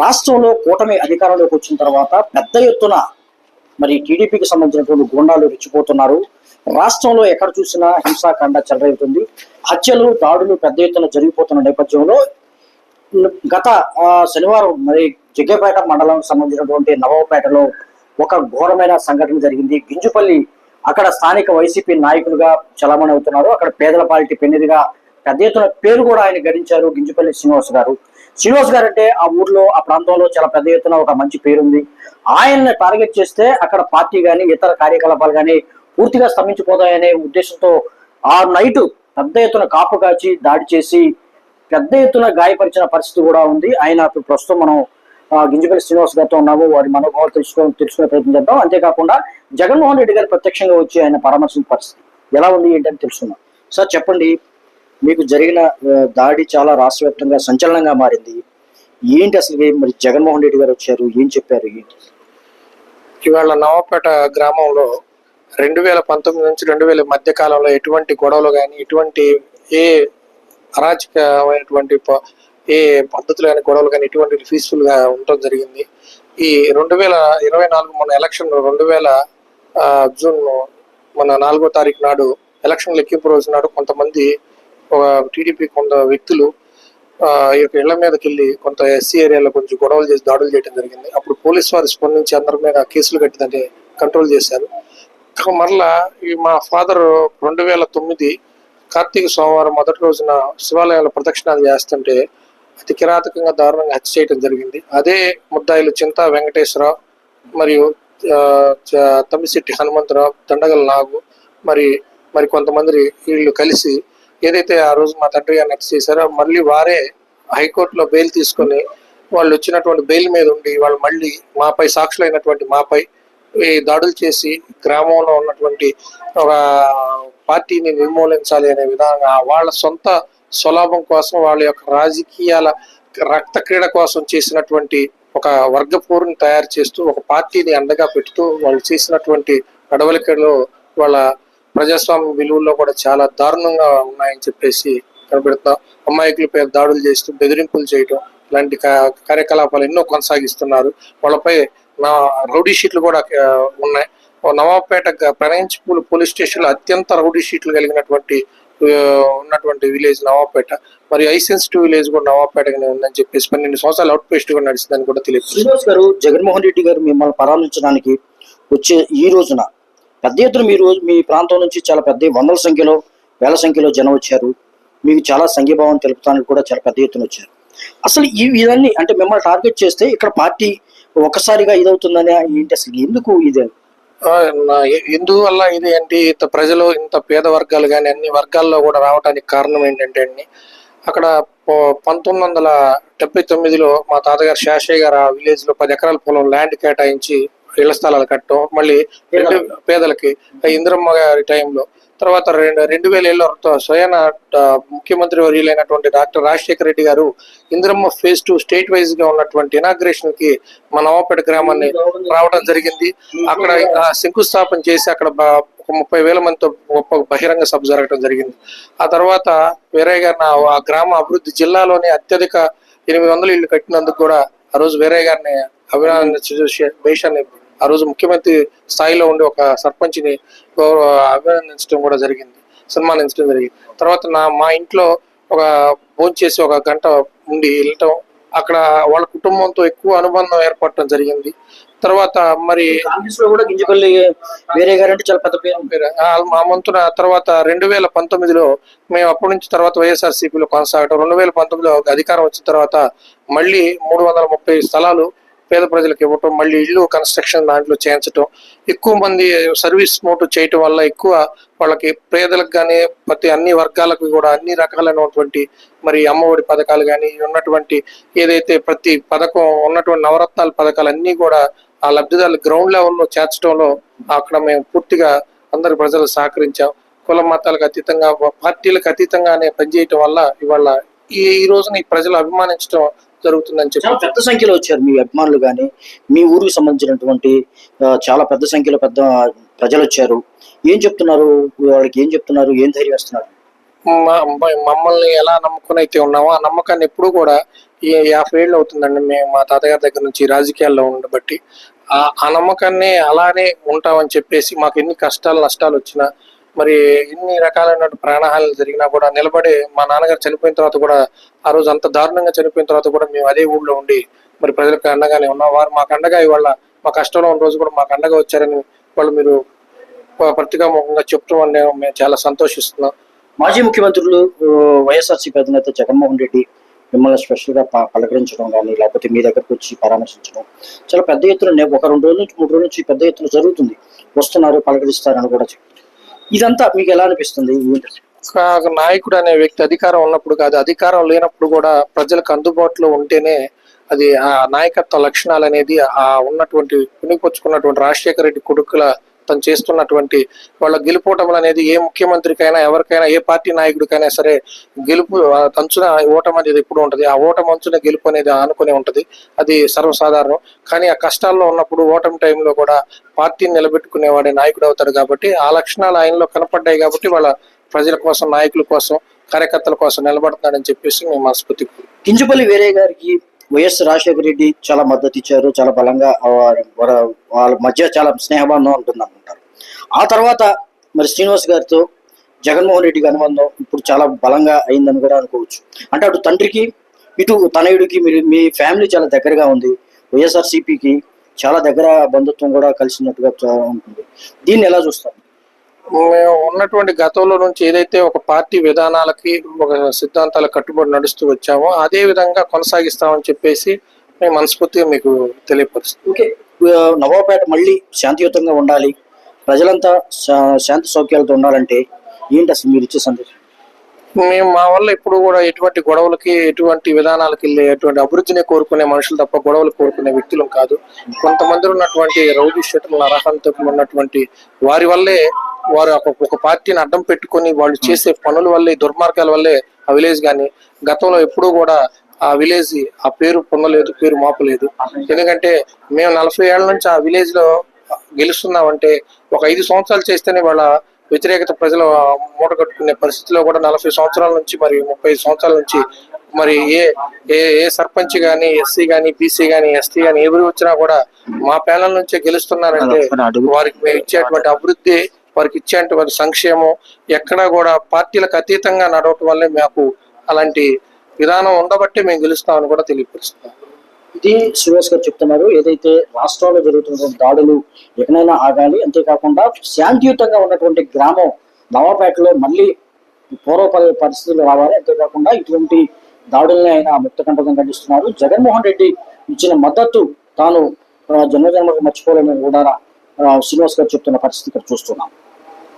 రాష్ట్రంలో కూటమి అధికారంలోకి వచ్చిన తర్వాత పెద్ద ఎత్తున మరి టీడీపీకి సంబంధించినటువంటి గూండాలు రెచ్చిపోతున్నారు. రాష్ట్రంలో ఎక్కడ చూసినా హింసాకాండ చెలరేగుతుంది. హత్యలు దాడులు పెద్ద ఎత్తున జరిగిపోతున్న నేపథ్యంలో గత శనివారం మరి జగ్గపేట మండలానికి సంబంధించినటువంటి నవపేటలో ఒక ఘోరమైన సంఘటన జరిగింది. గింజుపల్లి అక్కడ స్థానిక వైసీపీ నాయకులుగా చలామణి అవుతున్నారు. అక్కడ పేదల పాలిటీ పెన్నిదిగా పెద్ద ఎత్తున పేరు కూడా ఆయన గడించారు గింజపల్లి శ్రీనివాస్ గారు. శ్రీనివాస్ గారు అంటే ఆ ఊర్లో ఆ ప్రాంతంలో చాలా పెద్ద ఎత్తున ఒక మంచి పేరుంది. ఆయన్ని టార్గెట్ చేస్తే అక్కడ పార్టీ కానీ ఇతర కార్యకలాపాలు కానీ పూర్తిగా స్తంభించిపోతాయనే ఉద్దేశంతో ఆ నైట్ పెద్ద ఎత్తున కాపు కాచి దాడి చేసి పెద్ద ఎత్తున గాయపరిచిన పరిస్థితి కూడా ఉంది. ఆయన ప్రస్తుతం మనం గింజపల్లి శ్రీనివాస్ గారితో ఉన్నాము. వారి మనోభావాలు తెలుసుకో తెలుసుకునే ప్రయత్నం చేద్దాం. అంతేకాకుండా జగన్మోహన్ రెడ్డి గారు ప్రత్యక్షంగా వచ్చి ఆయన పరామర్శించిన పరిస్థితి ఎలా ఉంది ఏంటని తెలుసుకున్నాం సార్ చెప్పండి. మీకు జరిగిన దాడి చాలా రాష్ట్ర వ్యాప్తంగా సంచలనంగా మారింది. ఏంటి అసలు మరి జగన్మోహన్ రెడ్డి గారు వచ్చారు ఏం చెప్పారు? ఏంటి? ఇవాళ నవాపేట గ్రామంలో రెండు వేల పంతొమ్మిది నుంచి రెండు వేల మధ్య కాలంలో ఎటువంటి గొడవలు కానీ ఎటువంటి ఏ అరాచకమైనటువంటి ప- ఏ పద్ధతులు కానీ గొడవలు కానీ ఎటువంటి పీస్ఫుల్గా ఉండటం జరిగింది. ఈ రెండు వేల ఇరవై నాలుగు మన ఎలక్షన్ రెండు వేల జూన్ మన నాలుగో తారీఖు నాడు ఎలక్షన్ లెక్కింపు రోజు నాడు కొంతమంది ఒక టీడీపీ కొంత వ్యక్తులు ఈ యొక్క ఇళ్ళ మీదకి వెళ్ళి కొంత ఎస్సీ ఏరియాలో కొంచెం గొడవలు చేసి దాడులు చేయడం జరిగింది. అప్పుడు పోలీస్ వారు స్పందించి అందరి మీద కేసులు కట్టిందంటే కంట్రోల్ చేశారు. మరలా ఈ మా ఫాదర్ రెండు వేల తొమ్మిది కార్తీక సోమవారం మొదటి రోజున శివాలయాల ప్రదక్షిణాలు చేస్తుంటే అతి కిరాతకంగా దారుణంగా హత్య చేయడం జరిగింది. అదే ముద్దాయిలు చింతా వెంకటేశ్వరరావు మరియు తమ్మిశెట్టి హనుమంతరావు దండగల నాగు మరి మరి కొంతమంది వీళ్ళు కలిసి ఏదైతే ఆ రోజు మా తండ్రి గారిని హత్య చేశారో మళ్ళీ వారే హైకోర్టులో బెయిల్ తీసుకొని వాళ్ళు వచ్చినటువంటి బెయిల్ మీద ఉండి వాళ్ళు మళ్ళీ మాపై సాక్షులైనటువంటి మాపై ఈ దాడులు చేసి గ్రామంలో ఉన్నటువంటి ఒక పార్టీని నిర్మూలించాలి అనే విధంగా వాళ్ళ సొంత స్వలాభం కోసం వాళ్ళ యొక్క రాజకీయాల రక్త క్రీడ కోసం చేసినటువంటి ఒక వర్గపూర్ని తయారు చేస్తూ ఒక పార్టీని అండగా పెడుతూ వాళ్ళు చేసినటువంటి నడవలికలో వాళ్ళ ప్రజాస్వామ్య విలువల్లో కూడా చాలా దారుణంగా ఉన్నాయని చెప్పేసి కనబెడుతున్నాం అమాయకులపై దాడులు చేస్తూ బెదిరింపులు చేయటం ఇలాంటి కార్యకలాపాలు ఎన్నో కొనసాగిస్తున్నారు. వాళ్ళపై నా రౌడీ షీట్లు కూడా ఉన్నాయి. నవాబ్పేట నవాబపేట పోలీస్ స్టేషన్లో అత్యంత రౌడీ షీట్లు కలిగినటువంటి ఉన్నటువంటి విలేజ్ నవాబ్పేట. మరి ఐ సెన్సిటివ్ విలేజ్ కూడా నవాబ్పేట ఉందని చెప్పేసి పన్నెండు సంవత్సరాలు అవుట్ పోస్ట్ కూడా నడిచిందని కూడా తెలియదు శ్రీనివాస్ గారు జగన్మోహన్ రెడ్డి గారు మిమ్మల్ని పరామర్శించడానికి వచ్చే ఈ రోజున పెద్ద ఎత్తున మీ రోజు మీ ప్రాంతం నుంచి చాలా పెద్ద వందల సంఖ్యలో వేల సంఖ్యలో జనం వచ్చారు. మీకు చాలా సంఘీభావం తెలుపుతానికి కూడా చాలా పెద్ద ఎత్తున వచ్చారు. అసలు ఈ ఇవన్నీ అంటే మిమ్మల్ని టార్గెట్ చేస్తే ఇక్కడ పార్టీ ఒక్కసారిగా ఇదవుతుందని ఏంటి అసలు? ఎందుకు ఇది? ఎందువల్ల ఇది ఏంటి ఇంత ప్రజలు ఇంత పేద వర్గాలు కానీ అన్ని వర్గాల్లో కూడా రావడానికి కారణం ఏంటంటే అండి అక్కడ పంతొమ్మిది వందల డెబ్బై తొమ్మిదిలో మా తాతగారు శాషయ్య గారు ఆ విలేజ్లో పది ఎకరాల పొలం ల్యాండ్ కేటాయించి ఇళ్ళ స్థలాలు కట్టడం మళ్ళీ పేదలకి. ఇందిరమ్మ గారి టైంలో. తర్వాత రెండు రెండు వేల ఏళ్ళలో స్వయాన ముఖ్యమంత్రి వర్యులైనటువంటి డాక్టర్ రాజశేఖర రెడ్డి గారు ఇందిరమ్మ ఫేజ్ టూ స్టేట్ వైజ్గా ఉన్నటువంటి ఇనాగ్రేషన్కి మన నవాపేట గ్రామాన్ని రావడం జరిగింది. అక్కడ శంకుస్థాపన చేసి అక్కడ ఒక ముప్పై వేల మందితో గొప్ప బహిరంగ సభ జరగడం జరిగింది. ఆ తర్వాత వీరయ్య గారిని ఆ- గ్రామ అభివృద్ధి జిల్లాలోనే అత్యధిక ఎనిమిది వందల ఇల్లు కట్టినందుకు కూడా ఆ రోజు వీరయ్య గారిని అభినందించ భేషాన్ని ఆ రోజు ముఖ్యమంత్రి స్థాయిలో ఉండి ఒక సర్పంచ్ని అభినందించడం కూడా జరిగింది సన్మానించడం జరిగింది. తర్వాత నా మా ఇంట్లో ఒక భోజనం చేసి ఒక గంట ఉండి వెళ్ళటం అక్కడ వాళ్ళ కుటుంబంతో ఎక్కువ అనుబంధం ఏర్పడటం జరిగింది. తర్వాత మరి లో కూడా గింజపల్లి వేరే గారు అంటే చాలా పెద్ద పేరు పేరు, ఆ, మా వంతున తర్వాత రెండు వేల పంతొమ్మిదిలో మేము అప్పటి నుంచి తర్వాత వైఎస్ఆర్సీపీలో కొనసాగటం రెండు వేల పంతొమ్మిదిలో అధికారం వచ్చిన తర్వాత మళ్ళీ మూడు వందల ముప్పై స్థలాలు పేద ప్రజలకు ఇవ్వటం మళ్ళీ ఇల్లు కన్స్ట్రక్షన్ దాంట్లో చేయించటం ఎక్కువ మంది సర్వీస్ మోటు చేయటం వల్ల ఎక్కువ వాళ్ళకి పేదలకు కానీ ప్రతి అన్ని వర్గాలకు కూడా అన్ని రకాలైనటువంటి మరి అమ్మఒడి పథకాలు కానీ ఉన్నటువంటి ఏదైతే ప్రతి పథకం ఉన్నటువంటి నవరత్నాల పథకాలు అన్నీ కూడా ఆ లబ్ధిదారులు గ్రౌండ్ లెవెల్లో చేర్చడంలో అక్కడ మేము పూర్తిగా అందరు ప్రజలు సహకరించాం. కుల మతాలకు అతీతంగా పార్టీలకు అతీతంగానే పనిచేయటం వల్ల ఇవాళ ఈ ఈ రోజున ఈ ప్రజలు అభిమానించడం జరుగుతుందని చెప్పి పెద్ద సంఖ్యలో వచ్చారు మీ అభిమానులు కానీ మీ ఊరికి సంబంధించినటువంటి చాలా పెద్ద సంఖ్యలో పెద్ద ప్రజలు వచ్చారు. ఏం చెప్తున్నారు? వాళ్ళకి ఏం చెప్తున్నారు? ఏం ధైర్యం ఇస్తున్నారు మమ్మల్ని ఎలా నమ్ముకుని అయితే ఉన్నామో ఆ నమ్మకాన్ని ఎప్పుడు కూడా ఈ యాభై ఏళ్ళు అవుతుందండి మేము మా తాతగారి దగ్గర నుంచి రాజకీయాల్లో ఉండబట్టి. ఆ నమ్మకాన్ని అలానే ఉంటామని చెప్పేసి మాకు ఎన్ని కష్టాలు నష్టాలు వచ్చినా మరి ఎన్ని రకాలైన ప్రాణహాని జరిగినా కూడా నిలబడి మా నాన్నగారు చనిపోయిన తర్వాత కూడా ఆ రోజు అంత దారుణంగా చనిపోయిన తర్వాత కూడా మేము అదే ఊళ్ళో ఉండి మరి ప్రజలకు అండగానే ఉన్నాం. వారు మాకు అండగా ఇవాళ మా కష్టంలో ఉన్న రోజు కూడా మాకు అండగా వచ్చారని వాళ్ళు మీరు ప్రతికాముఖంగా చెప్తామని మేము చాలా సంతోషిస్తున్నాం. మాజీ ముఖ్యమంత్రులు వైఎస్ఆర్సీపీ అధినేత జగన్మోహన్ రెడ్డి మిమ్మల్ని స్పెషల్గా పలకరించడం కానీ లేకపోతే మీ దగ్గరకు వచ్చి పరామర్శించడం చాలా పెద్ద ఎత్తున ఒక రెండు రోజుల నుంచి మూడు రోజుల నుంచి పెద్ద ఎత్తున జరుగుతుంది. వస్తున్నారు పలకరిస్తారని కూడా చెప్పి ఇదంతా మీకు ఎలా అనిపిస్తుంది ఒక నాయకుడు అనే వ్యక్తి అధికారం ఉన్నప్పుడు కాదు అధికారం లేనప్పుడు కూడా ప్రజలకు అందుబాటులో ఉంటేనే అది ఆ నాయకత్వ లక్షణాలు అనేది ఆ ఉన్నటువంటి పుణిపుచ్చుకున్నటువంటి రాజశేఖర రెడ్డి కొడుకుల తను చేస్తున్నటువంటి వాళ్ళ గెలుపోవటం అనేది ఏ ముఖ్యమంత్రికైనా ఎవరికైనా ఏ పార్టీ నాయకుడికైనా సరే గెలుపు అంచున ఓటమి అనేది ఎప్పుడు ఉంటుంది. ఆ ఓటమి అంచున గెలుపు అనేది ఆనుకుని ఉంటుంది. అది సర్వసాధారణం. కానీ ఆ కష్టాల్లో ఉన్నప్పుడు ఓటమి టైంలో కూడా పార్టీని నిలబెట్టుకునేవాడే నాయకుడు అవుతాడు కాబట్టి ఆ లక్షణాలు ఆయనలో కనపడ్డాయి కాబట్టి వాళ్ళ ప్రజల కోసం నాయకుల కోసం కార్యకర్తల కోసం నిలబడుతున్నాడని చెప్పేసి మేము మనస్ఫూర్తి కింజపల్లి వేరే గారికి వైఎస్ రాజశేఖర రెడ్డి చాలా మద్దతు ఇచ్చారు చాలా బలంగా వాళ్ళ మధ్య చాలా స్నేహబంధం ఉంటుంది అనుకుంటారు ఆ తర్వాత మరి శ్రీనివాస్ గారితో జగన్మోహన్ రెడ్డికి అనుబంధం ఇప్పుడు చాలా బలంగా అయిందని కూడా అనుకోవచ్చు. అంటే అటు తండ్రికి ఇటు తనయుడికి మీరు మీ ఫ్యామిలీ చాలా దగ్గరగా ఉంది. వైఎస్ఆర్సీపీకి చాలా దగ్గర బంధుత్వం కూడా కలిసినట్టుగా ఉంటుంది. దీన్ని ఎలా చూస్తారు? మేము ఉన్నటువంటి గతంలో నుంచి ఏదైతే ఒక పార్టీ విధానాలకి ఒక సిద్ధాంతాల కట్టుబడి నడుస్తూ వచ్చామో అదే విధంగా కొనసాగిస్తామని చెప్పేసి మేము మనస్ఫూర్తిగా మీకు తెలియపరుస్తాం ఓకే. ఆ, నవాబపేట మళ్ళీ శాంతియుతంగా ఉండాలి. ప్రజలంతా శాంతి సౌఖ్యాలతో ఉండాలంటే ఏంటి అసలు మీరు ఇచ్చే సందేశం? మేము మా వల్ల ఎప్పుడు కూడా ఎటువంటి గొడవలకి ఎటువంటి విధానాలకి వెళ్ళి ఎటువంటి అభివృద్ధిని కోరుకునే మనుషులు తప్ప గొడవలు కోరుకునే వ్యక్తులు కాదు. కొంతమంది ఉన్నటువంటి రౌడీ షెటర్ల అర్హంతకులు ఉన్నటువంటి వారి వల్లే వారు ఒక- పార్టీని అడ్డం పెట్టుకొని వాళ్ళు చేసే పనుల వల్లే దుర్మార్గాల వల్లే ఆ విలేజ్ కానీ గతంలో ఎప్పుడూ కూడా ఆ విలేజ్ ఆ పేరు పొందలేదు పేరు మోపలేదు. ఎందుకంటే మేము నలభై ఏళ్ళ నుంచి ఆ విలేజ్లో గెలుస్తున్నామంటే ఒక ఐదు సంవత్సరాలు చేస్తేనే వాళ్ళ వ్యతిరేకత ప్రజలు మూట కట్టుకునే పరిస్థితిలో కూడా నలభై సంవత్సరాల నుంచి మరి ముప్పై సంవత్సరాల నుంచి మరి ఏ ఏ ఏ సర్పంచ్ గాని ఎస్సీ గాని బీసీ గాని ఎస్టీ గాని ఎవరు వచ్చినా కూడా మా ప్యానల్ నుంచే గెలుస్తున్నారంటే వారికి మేము ఇచ్చేటువంటి అభివృద్ధి వారికి ఇచ్చేటువంటి సంక్షేమం ఎక్కడా కూడా పార్టీలకు అతీతంగా నడవటం వల్లే మాకు అలాంటి విధానం ఉండబట్టే మేము గెలుస్తామని కూడా తెలియపరుస్తున్నాం. ఇది సురేష్ గారు చెప్తున్నారు. ఏదైతే రాష్ట్రంలో జరుగుతున్నటువంటి దాడులు ఎక్కడైనా ఆగాలి అంతేకాకుండా శాంతియుతంగా ఉన్నటువంటి గ్రామం నవాపేటలో మళ్ళీ పూర్వపరి పరిస్థితులు రావాలి అంతేకాకుండా ఇటువంటి దాడుల్ని ఆయన ముక్తకంఠంగా ఖండిస్తున్నారు. జగన్మోహన్ రెడ్డి ఇచ్చిన మద్దతు తాను జన్మజన్మకు మర్చిపోలేమని కూడా శ్రీనివాస్ గారు చెప్తున్న పరిస్థితి ఇక్కడ చూస్తున్నాం.